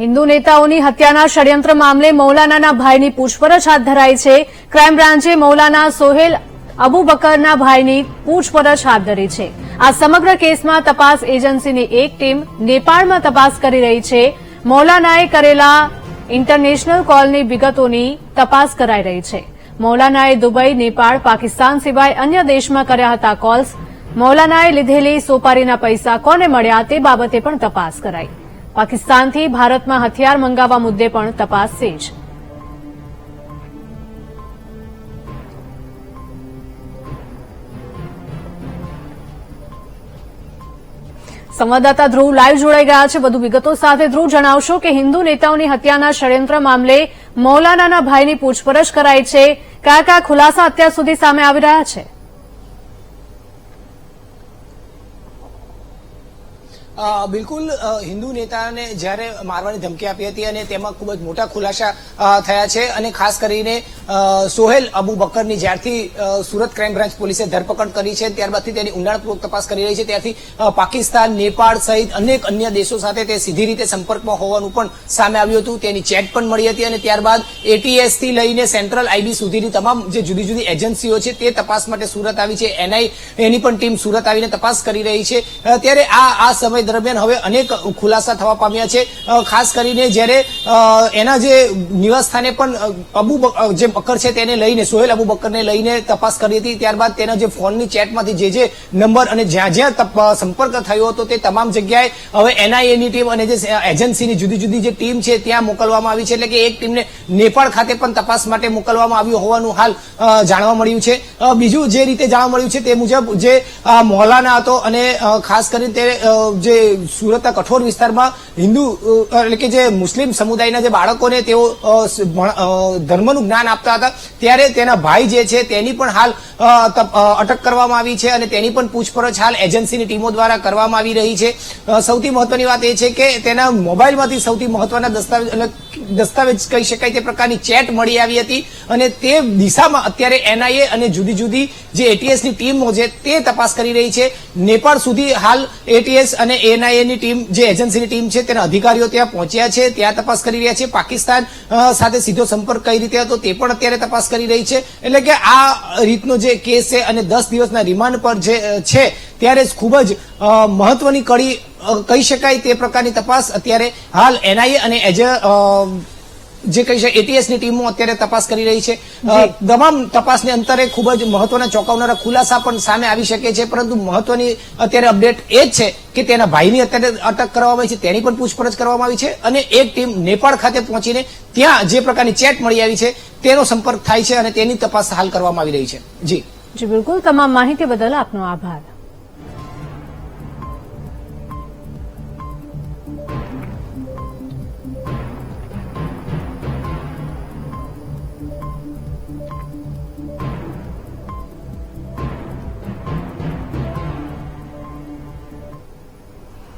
હિન્દુ નેતાઓની હત્યાના ષડયંત્ર મામલે મૌલાનાના ભાઈની પૂછપરછ હાથ ધરાઈ છે. ક્રાઇમ બ્રાન્ચે મૌલાના સોહેલ અબુ બકરના ભાઈની પૂછપરછ હાથ ધરી છે. આ સમગ્ર કેસમાં તપાસ એજન્સીની એક ટીમ નેપાળમાં તપાસ કરી રહી છે. મૌલાનાએ કરેલા ઇન્ટરનેશનલ કોલની વિગતોની તપાસ કરાઈ રહી છે. મૌલાનાએ દુબઈ, નેપાળ, પાકિસ્તાન સિવાય અન્ય દેશમાં કર્યા હતા કોલ્સ. મૌલાનાએ લીધેલી સોપારીના પૈસા કોને મળ્યા તે બાબતે પણ તપાસ કરાઈ. પાકિસ્તાનથી ભારતમાં હથિયાર મંગાવવા મુદ્દે પણ તપાસ તેજ સંવાદદાતા ધ્રુવ લાઈવ જોડાઈ ગયા છે. વધુ વિગતો સાથે ધ્રુવ જણાવશો કે હિન્દુ નેતાઓની હત્યાના ષડયંત્ર મામલે મૌલાનાના ભાઈની પૂછપરછ કરાઈ છે. કયા કયા ખુલાસા અત્યાર સુધી સામે આવી રહ્યા છે? બિલકુલ હિન્દુ નેતાને જ્યારે મારવાની ધમકી આપી હતી અને તેમાં ખૂબ જ મોટા ખુલાસા થયા છે અને ખાસ કરીને સોહેલ અબુ બકરની જ્યારથી સુરત ક્રાઇમ બ્રાન્ચ પોલીસે ધરપકડ કરી છે, ત્યારબાદથી તેની ઊંડાણપૂર્વક તપાસ કરી રહી છે, ત્યારથી પાકિસ્તાન, નેપાળ સહિત અનેક અન્ય દેશો સાથે તે સીધી રીતે સંપર્કમાં હોવાનું પણ સામે આવ્યું હતું. તેની ચેટ પણ મળી હતી અને ત્યારબાદ એટીએસથી લઈને સેન્ટ્રલ આઈબી સુધીની તમામ જે જુદી જુદી એજન્સીઓ છે તે તપાસ માટે સુરત આવી છે. એનઆઈ એની પણ ટીમ સુરત આવીને તપાસ કરી રહી છે. ત્યારે આ આ સમય દરમિયાન હવે અનેક ખુલાસા થવા પામ્યા છે. ખાસ કરીને જ્યારે એના જે નિવાસસ્થાને પણ અબુ જે બકર છે તેને લઈને સોહેલ અબુ બકરને લઈને તપાસ કરી હતી. ત્યારબાદ તેના જે ફોનની ચેટમાંથી જે જે નંબર અને જ્યાં જ્યાં સંપર્ક થયો હતો તે તમામ જગ્યાએ હવે એનઆઈએની ટીમ અને જે એજન્સીની જુદી જુદી જે ટીમ છે ત્યાં મોકલવામાં આવી છે. એટલે કે એક ટીમને નેપાળ ખાતે પણ તપાસ માટે મોકલવામાં આવ્યું હોવાનું હાલ જાણવા મળ્યું છે. બીજું જે રીતે જાણવા મળ્યું છે તે મુજબ જે અ, મૌલાના હતો અને ખાસ કરીને તે જે સુરતના કઠોર વિસ્તારમાં હિન્દુ એટલે કે જે મુસ્લિમ સમુદાયના જે બાળકોને તેઓ ધર્મનું જ્ઞાન આપતા હતા, ત્યારે તેના ભાઈ જે છે તેની પણ હાલ અટક કરવામાં આવી છે અને તેની પણ પૂછપરછ હાલ એજન્સીની ટીમો દ્વારા કરવામાં આવી રહી છે. સૌથી મહત્વની વાત એ છે કે તેના મોબાઈલમાંથી સૌથી મહત્વના દસ્તાવેજ દસ્તાવેજ કહી શકાય તે પ્રકારની ચેટ મળી આવી હતી અને તે દિશામાં અત્યારે એનઆઈએ અને જુદી જુદી જે એટીએસની ટીમો છે તે તપાસ કરી રહી છે. નેપાળ સુધી હાલ એટીએસ અને એનઆઈએની ટીમ, જે એજન્સીની ટીમ છે તેના અધિકારીઓ ત્યાં પહોંચ્યા છે, ત્યાં તપાસ કરી રહ્યા છે. પાકિસ્તાન સાથે સીધો સંપર્ક કઈ રીતે હતો તે પણ અત્યારે તપાસ કરી રહી છે. એટલે કે આ રીતનો જે કેસ છે અને દસ દિવસના રિમાન્ડ પર જે છે, ત્યારે જ ખૂબ જ મહત્વની કડી કહી શકાય તે પ્રકારની તપાસ અત્યારે હાલ એનઆઈએ અને એજ જે કહી છે એટીએસની ટીમો અત્યારે તપાસ કરી રહી છે. તમામ તપાસને અંતરે ખૂબ જ મહત્વના ચોંકાવનારા ખુલાસા પણ સામે આવી શકે છે પરંતુ મહત્વની અત્યારે અપડેટ એ જ છે કે તેના ભાઈની અત્યારે અટક કરવામાં આવી છે તેની પણ પૂછપરછ કરવામાં આવી છે અને એક ટીમ નેપાળ ખાતે પહોંચીને ત્યાં જે પ્રકારની ચેટ મળી આવી છે તેનો સંપર્ક થાય છે અને તેની તપાસ હાલ કરવામાં આવી રહી છે. જી. જી બિલકુલ. તમામ માહિતી બદલ આપનો આભાર.